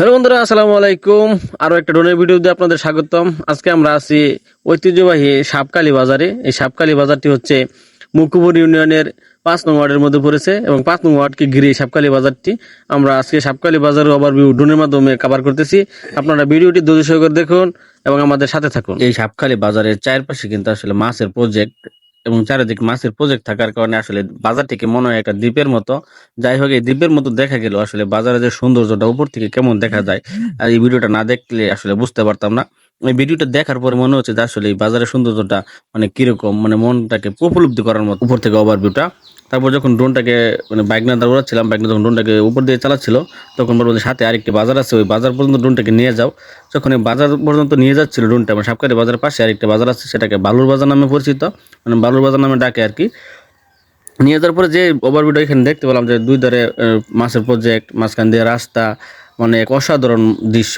Hello বন্ধুরা, আসসালামু আলাইকুম। আরও একটা ড্রোনের ভিডিও দিয়ে আপনাদের স্বাগতম। আজকে আমরা আছি ঐতিহ্যবাহী সাপকালী বাজারে। এই সাপকালী বাজারটি হচ্ছে মুকুপুর ইউনিয়নের পাঁচ নং ওয়ার্ডের মধ্যে পড়েছে এবং পাঁচ নং ওয়ার্ডকে ঘিরে সাপকালী বাজারটি আমরা আজকে সাপকালী বাজারের ওভারভিউ ড্রোনের মাধ্যমে কভার করতেছি। আপনারা ভিডিওটি ধৈর্য সহকারে দেখুন এবং আমাদের সাথে থাকুন। এই সাপকালী বাজারের চারপাশে কিন্তু আসলে মাছের প্রজেক্ট এবং চারিদিকে মাছের প্রজেক্ট থাকার কারণে আসলে বাজারটিকে মনে হয় একটা দ্বীপের মতো। যাই হোক, এই দ্বীপের মতো দেখা গেল আসলে বাজারের যে সৌন্দর্যটা উপর থেকে কেমন দেখা যায়। আর এই ভিডিওটা না দেখলে আসলে বুঝতে পারতাম না। এই ভিডিওটা দেখার পরে মনে হচ্ছে যে আসলে বাজারের সৌন্দর্যটা মানে কীরকম মানে মনটাকে উপলব্ধি করার মতো। উপর থেকে ওভারভিউটা তারপর যখন ড্রোনটাকে মানে বাইক না উড়াচ্ছিলাম বাইক না যখন ড্রোনটাকে উপর দিয়ে চালাচ্ছিল, তখন বলব সাথে আরেকটি বাজার আছে, ওই বাজার পর্যন্ত ড্রোনটাকে নিয়ে যাও। যখন এই বাজার পর্যন্ত নিয়ে যাচ্ছিল ড্রোনটা মানে সাপকারি বাজারের পাশে আরেকটা বাজার আছে, সেটাকে বালুর বাজার নামে পরিচিত। মানে বালুর বাজার নামে ডাকে আর কি। নিয়ে যাওয়ার পরে যে ওভারভিউটা এখানে দেখতে পেলাম যে দুই ধারে মাছের প্রজেক্ট মাঝখান দিয়ে রাস্তা মানে এক অসাধারণ দৃশ্য।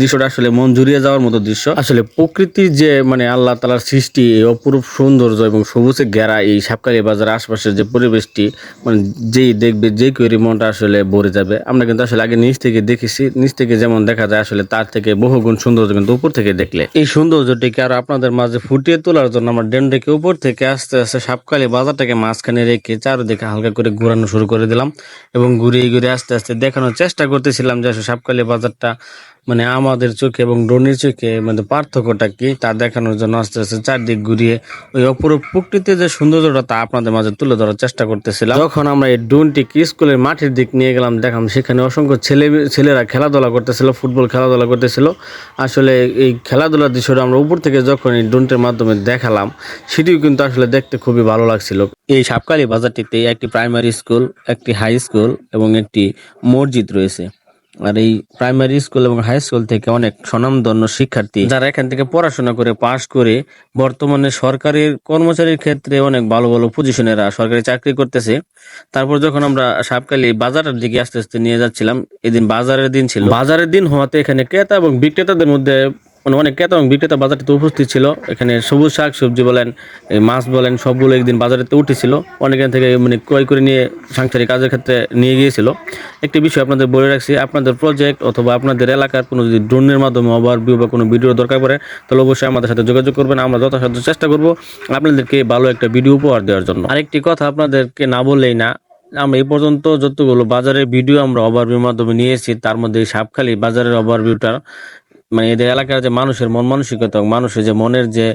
দৃশ্যটা আসলে মন জুড়িয়ে যাওয়ার মতো দৃশ্য। আসলে প্রকৃতির যে মানে আল্লাহ তালার সৃষ্টি, এই অপরূপ সৌন্দর্য এবং সবুজে ঘেরা এই সাপকারি বাজার আশপাশের যে পরিবেশটি মানে যেই দেখবে, যে কেউ মনটা আসলে ভরে যাবে। আমরা কিন্তু আসলে আগে নিচ থেকে দেখেছি, নিচ থেকে যেমন দেখা যায় আসলে তার থেকে বহুগুণ সৌন্দর্য কিন্তু উপর থেকে দেখলে। এই সৌন্দর্যটিকে আর আপনাদের মাঝে ফুটিয়ে তোলার জন্য আমার ড্যামটাকে উপর থেকে আস্তে আস্তে সাপকালি বাজারটাকে মাঝখানে রেখে চারিদিকে হালকা করে ঘোরানো শুরু করে দিলাম এবং ঘুরিয়ে ঘুরে আস্তে আস্তে দেখানোর চেষ্টা করতেছিলাম যে সাপকালি বাজারটা মানে আমাদের চোখে এবং ড্রোনের চোখে মানে পার্থক্যটা কি, তা দেখানোর জন্য আস্তে আস্তে চারদিক ঘুরিয়ে ওই অপরূপ প্রকৃতির যে সৌন্দর্যটা, তা আপনাদের মাঝে তুলে ধরার চেষ্টা করতেছিলাম। যখন আমরা এই ড্রোনটিকে স্কুলের মাঠের দিক নিয়ে গেলাম, দেখলাম সেখানে অসংখ্য ছেলে, ছেলেরা খেলাধুলা করতেছিল, ফুটবল খেলাধুলা করতেছিল। আসলে এই খেলাধুলার দৃশ্যটা আমরা উপর থেকে যখন এই ড্রোনটির মাধ্যমে দেখালাম, সেটিও কিন্তু আসলে দেখতে খুবই ভালো লাগছিল। এই সাপকালী বাজারটিতে একটি প্রাইমারি স্কুল একটি হাই স্কুল এবং একটি মসজিদ রয়েছে। আর এই প্রাইমারি স্কুল এবং হাই স্কুল থেকে অনেক স্বনামধন্য শিক্ষার্থী যারা এখান থেকে পড়াশোনা করে পাশ করে বর্তমানে সরকারি কর্মচারীর ক্ষেত্রে অনেক ভালো ভালো পজিশনেরা সরকারি চাকরি করতেছে। তারপর যখন আমরা সাপকালি বাজারের দিকে আস্তে আস্তে নিয়ে যাচ্ছিলাম, এদিন বাজারের দিন ছিল। বাজারের দিন হওয়াতে এখানে ক্রেতা এবং বিক্রেতাদের মধ্যে অনেক ক্রেতা এবং বিক্রেতা বাজারটিতে উপস্থিত ছিল। এখানে সবুজ শাক, সবজি বলেন মাছ বলেন, সবগুলো একদিন বাজারেতে উঠেছিল। অনেকের থেকে মানে ক্রয় করে নিয়ে সাংসারিক কাজের ক্ষেত্রে নিয়ে গিয়েছিল। একটি বিষয় আপনাদের বলে রাখছি, আপনাদের প্রজেক্ট অথবা আপনাদের এলাকার কোনো যদি ড্রোনের মাধ্যমে ওভারভিউ বা কোনো ভিডিও দরকার পড়ে, তাহলে অবশ্যই আমাদের সাথে যোগাযোগ করবেন। আমরা যথাসাধ্য চেষ্টা করব আপনাদেরকে ভালো একটা ভিডিও উপহার দেওয়ার জন্য। আরেকটি কথা আপনাদেরকে না বললেই না, আমরা এই পর্যন্ত যতগুলো বাজারের ভিডিও আমরা ওভারভিউর মাধ্যমে নিয়েছি তার মধ্যে সাপখালি বাজারের ওভারভিউটা মানে এদের এলাকার যে মানুষের মন মানসিকতা, মানুষের যে মনের যে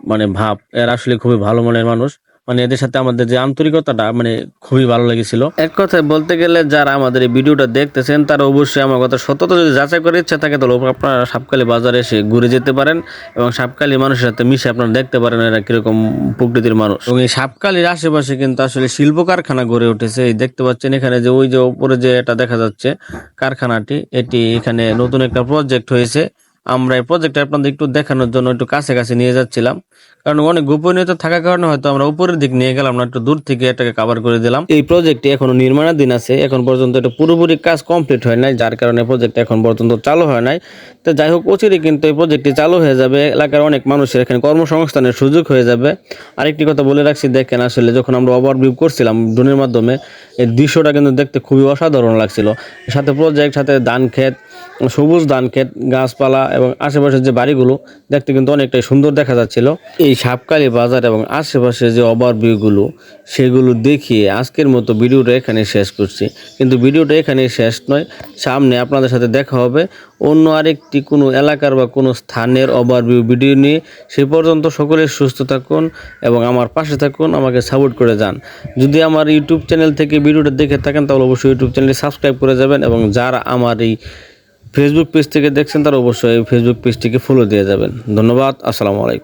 মানে ভাব, এরা আসলে খুবই ভালো মনের মানুষ। মানে এদের সাথে আমাদের যে আন্তরিকতাটা মানে খুবই ভালো লেগেছিল। এক কথায় বলতে গেলে যারা আমাদের এই ভিডিওটা দেখতেছেন তারা অবশ্যই আমার কথা সত্যতা যদি যাচাই করে ইচ্ছা থাকে তাহলে আপনারা সাপকালি বাজারে এসে ঘুরে যেতে পারেন এবং সাপকালি মানুষের সাথে মিশে আপনারা দেখতে পারেন এরা কীরকম প্রকৃতির মানুষ। এবং এই সাপকালির আশেপাশে কিন্তু আসলে শিল্প কারখানা গড়ে উঠেছে। এই দেখতে পাচ্ছেন এখানে যে ওই যে উপরে যে এটা দেখা যাচ্ছে কারখানাটি এটি এখানে নতুন একটা প্রজেক্ট হয়েছে। আমরা এই প্রজেক্টটা আপনাদের একটু দেখানোর জন্য একটু কাছে কাছে নিয়ে যাচ্ছিলাম। কারণ অনেক গোপনীয়তা থাকার কারণে হয়তো আমরা উপরের দিক নিয়ে গেলাম না, একটু দূর থেকে এটাকে কভার করে দিলাম। এই প্রজেক্টটি এখনও নির্মাণাধীন আছে, এখন পর্যন্ত এটা পুরোপুরি কাজ কমপ্লিট হয় নাই, যার কারণে প্রজেক্ট এখন পর্যন্ত চালু হয় নাই। তো যাই হোক অচিরে কিন্তু এই প্রজেক্টটি চালু হয়ে যাবে, এলাকার অনেক মানুষের এখানে কর্মসংস্থানের সুযোগ হয়ে যাবে। আরেকটি কথা বলে রাখছি, দেখেন আসলে যখন আমরা ওভারভিউ করছিলাম ড্রোনের মাধ্যমে, এই দৃশ্যটা কিন্তু দেখতে খুবই অসাধারণ লাগছিল। সাথে প্রজেক্ট সাথে ধান ক্ষেত সবুজ ধান ক্ষেত, গাছপালা এবং আশেপাশের যে বাড়িগুলো দেখতে কিন্তু অনেকটাই সুন্দর দেখা যাচ্ছিল। এই সাপকালি বাজার এবং আশেপাশে যে ওভারভিউগুলো, সেগুলো দেখিয়ে আজকের মতো ভিডিওটা এখানে শেষ করছি। কিন্তু ভিডিওটা এখানে শেষ নয়, সামনে আপনাদের সাথে দেখা হবে অন্য আরেকটি কোনো এলাকার বা কোনো স্থানের ওভারভিউ ভিডিও নিয়ে। সে পর্যন্ত সকলে সুস্থ থাকুন এবং আমার পাশে থাকুন, আমাকে সাপোর্ট করে যান। যদি আমার ইউটিউব চ্যানেল থেকে ভিডিওটা দেখে থাকেন, তাহলে অবশ্যই ইউটিউব চ্যানেলটি সাবস্ক্রাইব করে যাবেন এবং যারা আমার এই ফেসবুক পেজ থেকে দেখছেন তারা অবশ্যই ফেসবুক পেজটিকে ফলো দিয়ে যাবেন। ধন্যবাদ আসসালামু আলাইকুম।